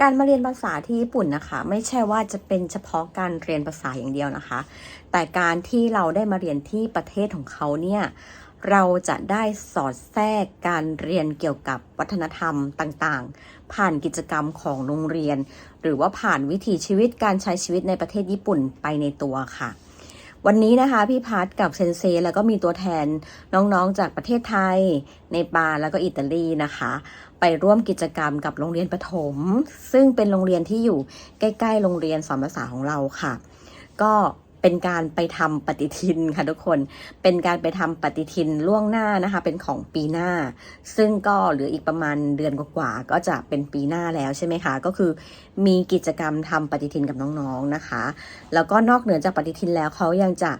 การมาเรียนภาษาที่ญี่ปุ่นนะคะ ไม่ใช่ว่าจะเป็นเฉพาะการเรียนภาษาอย่างเดียวนะคะ แต่การที่เราได้มาเรียนที่ประเทศของเขาเนี่ยเราจะได้สอดแทรกการเรียนเกี่ยวกับวัฒนธรรมต่างๆ ผ่านกิจกรรมของโรงเรียน หรือว่าผ่านวิถีชีวิตการใช้ชีวิตในประเทศญี่ปุ่นไปในตัวค่ะ วันนี้นะคะพี่พัทกับเซนเซแล้วก็มีตัวแทนน้องๆจากประเทศไทย ในปาแล้วก็อิตาลีนะคะ ไปร่วมกิจกรรมกับโรงเรียนประถม ซึ่งเป็นโรงเรียนที่อยู่ใกล้ ๆ โรงเรียนสอนภาษาของเราค่ะ ก็ เป็นการไปทำปฏิทินค่ะทุกคน เป็นการไปทำปฏิทินล่วงหน้านะคะ เป็นของปีหน้า ซึ่งก็เหลืออีกประมาณเดือนกว่าๆก็จะเป็นปีหน้าแล้วใช่ไหมคะ ก็คือมีกิจกรรมทำปฏิทินกับน้องๆนะคะ แล้วก็นอกเหนือจากปฏิทินแล้วเขายังจะ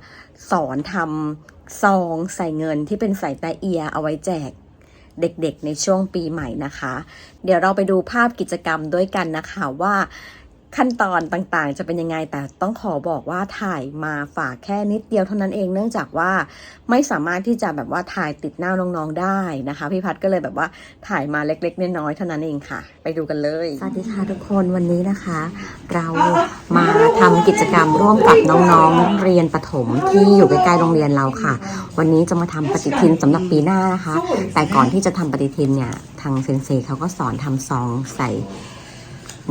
สอนทำซองใส่เงินที่เป็นใส่แตะเอียเอาไว้แจกเด็กๆ ในช่วงปีใหม่นะคะ เดี๋ยวเราไปดูภาพกิจกรรมด้วยกันนะคะว่า ขั้นตอนต่างๆ จะเป็นยังไงแต่ต้องขอบอกว่าถ่ายมาฝากแค่นิดเดียวเท่านั้นเองเนื่องจากว่าไม่สามารถที่จะแบบว่าถ่ายติดหน้าน้องๆได้นะคะ พี่พัดก็เลยแบบว่าถ่ายมาเล็กๆน้อยๆเท่านั้นเองค่ะ ไปดูกันเลยสวัสดีค่ะทุกคนวันนี้นะคะ เรามาทำกิจกรรมร่วมกับน้องๆเรียนประถมที่อยู่ใกล้ๆโรงเรียนเราค่ะ วันนี้จะมาทำปฏิทินสำหรับปีหน้านะคะ แต่ก่อนที่จะทำปฏิทินเนี่ยทางเซนเซเขาก็สอนทำซองใส่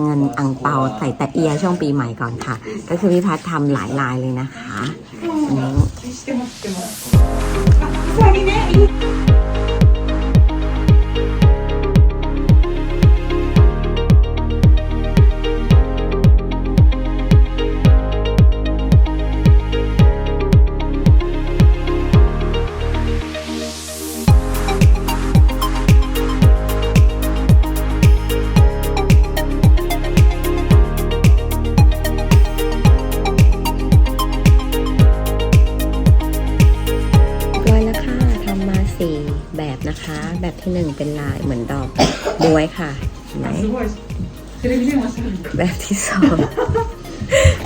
เงินอังเปาใส่แตะเอียช่วงปีใหม่ก่อนค่ะ ก็คือพี่พัฒน์ทำหลายลายเลยนะคะอันนี้ คะ แบบที่หนึ่งเป็นลายเหมือนดอกบัวค่ะแบบที่สอง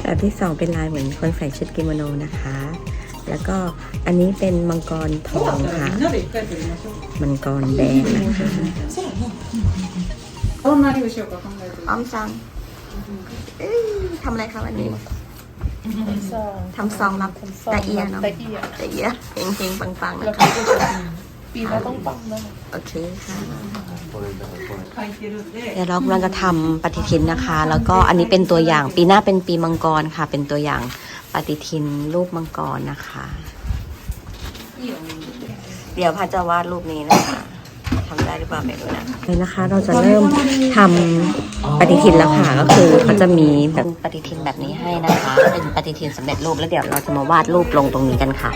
แบบที่สองเป็นลายเหมือนคนใส่ชุดกิโมโนนะคะ แล้วก็อันนี้เป็นมังกรทองค่ะ มังกรแดงนะคะอ้อมนาที่ไปเชียวกับข้างในอ้อมซังทำอะไรคะวันนี้ทำซองรับแตะเอียเนาะแตะเอียเอีฮงๆปังๆนะคะ ปีหน้ต้องปังแล้โอเคเดี๋ยวเรากำลังจะทำปฏิทินนะคะ แล้วก็อันนี้เป็นตัวอย่างปีหน้าเป็นปีมังกรค่ะ เป็นตัวอย่างปฏิทินรูปมังกรนะคะ เดี๋ยวพัดจะวาดรูปนี้นะคะทำได้หรือเปล่าไม่รู้นะเลยนะคะ เราจะเริ่มทำปฏิทินแล้วค่ะ ก็คือเขาจะมีแบบปฏิทินแบบนี้ให้นะคะ เป็นปฏิทินสำเร็จรูปแล้วเดี๋ยวเราจะมาวาดรูปลงตรงนี้กันค่ะ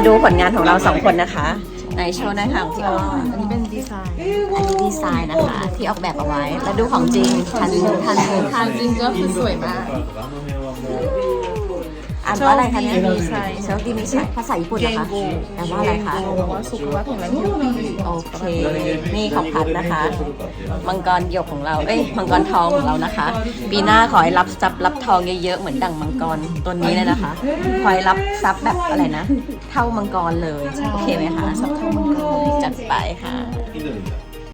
มาดูผลงานของเราสองคนนะคะในโชว์หนะคะของพี่อ้ออันนี้เป็นดีไซน์ อันนี้ดีไซน์นะคะที่ออกแบบเอาไว้ แล้วดูของจริงทันทันทันจริงก็คือสวยมากอ่านว่าอะไรคะเนี่ยโชคดีมีชัยโชคดีมีชัยภาษาญี่ปุ่นเหรอคะแปลว่าอะไรคะบอกว่าสุขภาพแข็งแรงเฮลตี้โอเค นี่ของพัดนะคะ มังกรหยกของเรา เอ้ย มังกรทองของเรานะคะ ปีหน้าขอให้รับทรัพย์รับทองเยอะๆ เหมือนดั่งมังกรตัวนี้เลยนะคะ ขอให้รับทรัพย์แบบอะไรนะ เท่ามังกรเลย โอเคไหมคะสับทองมังกรจัดไปค่ะ緑だ